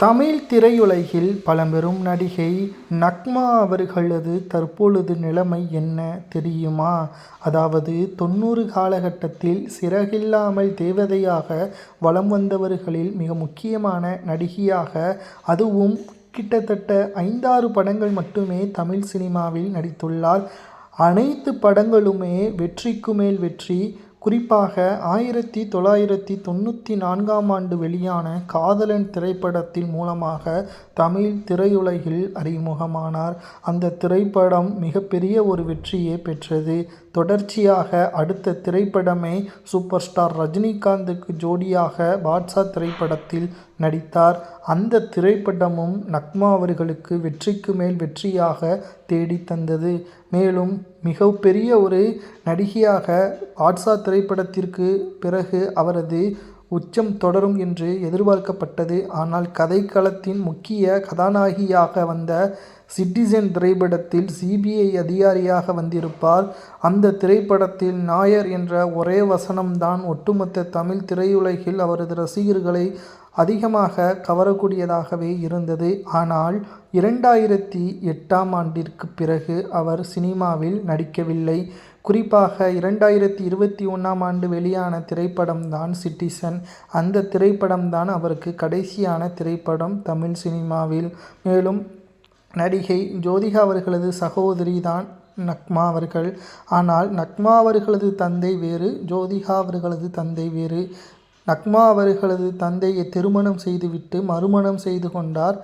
தமிழ் திரையுலகில் பழம்பெரும் நடிகை நக்மா அவர்களது தற்பொழுது நிலைமை என்ன தெரியுமா? அதாவது தொண்ணூறு காலகட்டத்தில் சிறகில்லாமல் தேவதையாக வலம் வந்தவர்களில் மிக முக்கியமான நடிகையாக அதுவும் கிட்டத்தட்ட ஐந்தாறு படங்கள் மட்டுமே தமிழ் சினிமாவில் நடித்துள்ளார். அனைத்து படங்களுமே வெற்றிக்கு மேல் வெற்றி. குறிப்பாக ஆயிரத்தி தொள்ளாயிரத்தி தொண்ணூற்றி நான்காம் ஆண்டு வெளியான காதலன் திரைப்படத்தின் மூலமாக தமிழ் திரையுலகில் அறிமுகமானார். அந்த திரைப்படம் மிகப்பெரிய ஒரு வெற்றியை பெற்றது. தொடர்ச்சியாக அடுத்த திரைப்படமே சூப்பர் ஸ்டார் ரஜினிகாந்துக்கு ஜோடியாக பாட்ஷா திரைப்படத்தில் நடித்தார். அந்த திரைப்படமும் நக்மா அவர்களுக்கு வெற்றிக்கு மேல் வெற்றியாக தேடித் தந்தது. மேலும் மிகப்பெரிய ஒரு நடிகையாக ஆட்சா திரைப்படத்திற்கு பிறகு அவரது உச்சம் தொடரும் என்று எதிர்பார்க்கப்பட்டது. ஆனால் கதைக்களத்தின் முக்கிய கதாநாயகியாக வந்த சிட்டிசன் திரைப்படத்தில் சிபிஐ அதிகாரியாக வந்திருப்பார். அந்த திரைப்படத்தில் நாயர் என்ற ஒரே வசனம்தான் ஒட்டுமொத்த தமிழ் திரையுலகில் அவரது ரசிகர்களை அதிகமாக கவரக்கூடியதாகவே இருந்தது. ஆனால் இரண்டாயிரத்தி எட்டாம் ஆண்டிற்கு பிறகு அவர் சினிமாவில் நடிக்கவில்லை. குறிப்பாக இரண்டாயிரத்தி இருபத்தி ஒன்றாம் ஆண்டு வெளியான திரைப்படம் தான் சிட்டிசன். அந்த திரைப்படம் தான் அவருக்கு கடைசியான திரைப்படம் தமிழ் சினிமாவில். மேலும் நடிகை ஜோதிகா அவர்களது சகோதரி தான் நக்மா அவர்கள். ஆனால் நக்மா அவர்களது தந்தை வேறு ஜோதிகா அவர்களது தந்தை வேறு. நக்மா அவர்களது தந்தையை திருமணம் செய்துவிட்டு மறுமணம் செய்து கொண்டார்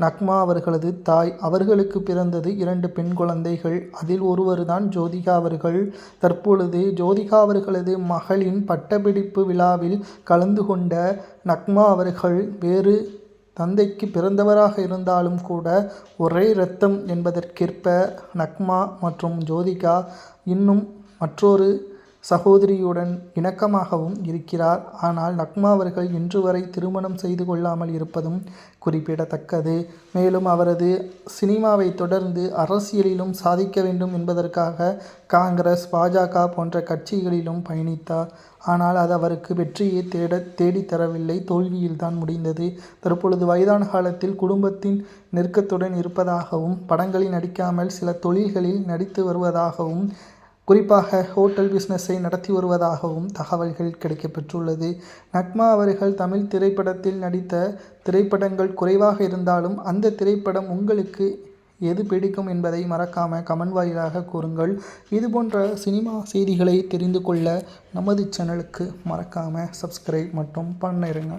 நக்மா அவர்களது தாய். அவர்களுக்கு பிறந்தது இரண்டு பெண் குழந்தைகள். அதில் ஒருவர்தான் ஜோதிகா அவர்கள். தற்பொழுது ஜோதிகா அவர்களது மகளின் பட்டப்பிடிப்பு விழாவில் கலந்து கொண்ட நக்மா அவர்கள் வேறு தந்தைக்கு பிறந்தவராக இருந்தாலும் கூட ஒரே ரத்தம் என்பதற்கேற்ப நக்மா மற்றும் ஜோதிகா இன்னும் மற்றொரு சகோதரியுடன் இணக்கமாகவும் இருக்கிறார். ஆனால் நக்மா அவர்கள் இன்று வரை திருமணம் செய்து கொள்ளாமல் இருப்பதும் குறிப்பிடத்தக்கது. மேலும் அவரது சினிமாவை தொடர்ந்து அரசியலிலும் சாதிக்க வேண்டும் என்பதற்காக காங்கிரஸ் பாஜக போன்ற கட்சிகளிலும் பயணித்தார். ஆனால் அது அவருக்கு வெற்றியை தேட தேடித்தரவில்லை தோல்வியில்தான் முடிந்தது. தற்பொழுது வயதான காலத்தில் குடும்பத்தின் நெருக்கத்துடன் இருப்பதாகவும் படங்களில் நடிக்காமல் சில தொழில்களில் நடித்து வருவதாகவும் குறிப்பாக ஹோட்டல் பிஸ்னஸை நடத்தி வருவதாகவும் தகவல்கள் கிடைக்கப்பெற்றுள்ளது. நக்மா அவர்கள் தமிழ் திரைப்படத்தில் நடித்த திரைப்படங்கள் குறைவாக இருந்தாலும் அந்த திரைப்படம் உங்களுக்கு எது பிடிக்கும் என்பதை மறக்காம கமெண்ட் வாயிலாக கூறுங்கள். இதுபோன்ற சினிமா செய்திகளை தெரிந்து கொள்ள நமது சேனலுக்கு மறக்காமல் சப்ஸ்கிரைப் மட்டும் பண்ணிருங்க.